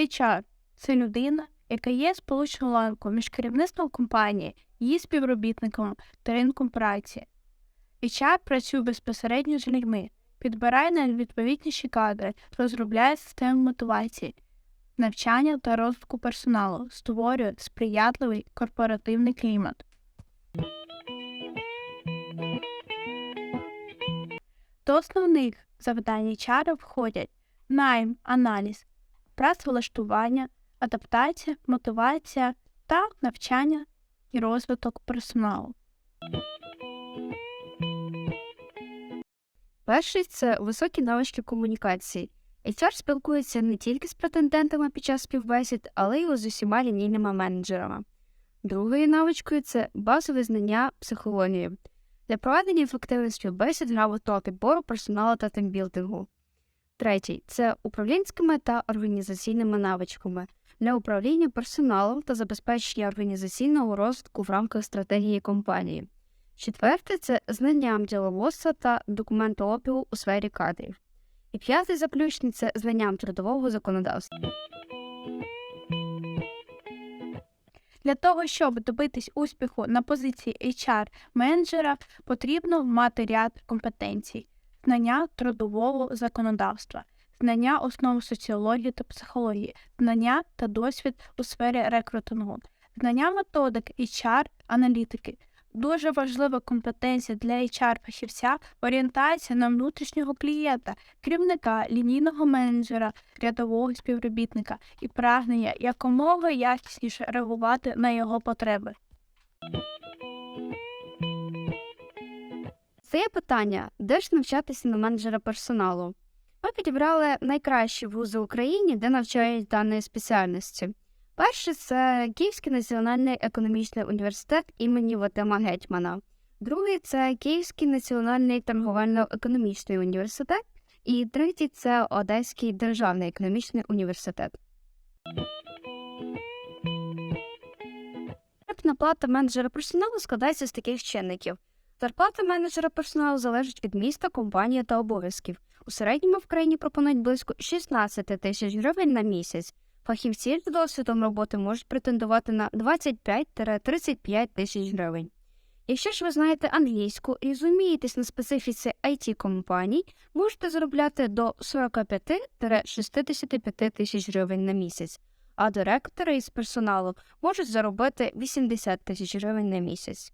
HR – це людина, яка є сполучною ланкою між керівництвом компанії, її співробітниками та ринком праці. HR працює безпосередньо з людьми, підбирає найвідповідніші кадри, розробляє системи мотивації, навчання та розвитку персоналу, створює сприятливий корпоративний клімат. До основних завдань HR входять найм, аналіз, працевлаштування, адаптація, мотивація та навчання і розвиток персоналу. Перший це високі навички комунікації. HR спілкується не тільки з претендентами під час співбесід, але й з усіма лінійними менеджерами. Другою навичкою це базове знання психології. Для проведення ефективних співбесід грамотного підбору персоналу та тимбілдингу. Третій це управлінськими та організаційними навичками для управління персоналом та забезпечення організаційного розвитку в рамках стратегії компанії. Четверте це знанням діловодства та документообігу у сфері кадрів. І п'ятий заключний це знанням трудового законодавства. Для того, щоб добитись успіху на позиції HR-менеджера, потрібно мати ряд компетенцій: знання трудового законодавства, знання основ соціології та психології, знання та досвід у сфері рекрутингу, знання методик HR-аналітики. Дуже важлива компетенція для HR-фахівця орієнтація на внутрішнього клієнта, керівника, лінійного менеджера, рядового співробітника і прагнення якомога якісніше реагувати на його потреби. Стає питання, де ж навчатися на менеджера персоналу? Ми підібрали найкращі вузи в Україні, де навчають даної спеціальності. Перший це Київський національний економічний університет імені Вадима Гетьмана. Другий це Київський національний торговельно-економічний університет. І третій це Одеський державний економічний університет. Плата менеджера персоналу складається з таких чинників. Зарплата менеджера персоналу залежить від міста, компанії та обов'язків. У середньому в країні пропонують близько 16 тисяч гривень на місяць. Фахівці з досвідом роботи можуть претендувати на 25-35 тисяч гривень. Якщо ж ви знаєте англійську і розумієтесь на специфіці it компаній, можете заробляти до 45-65 тисяч гривень на місяць, а директори із персоналу можуть заробити 80 тисяч гривень на місяць.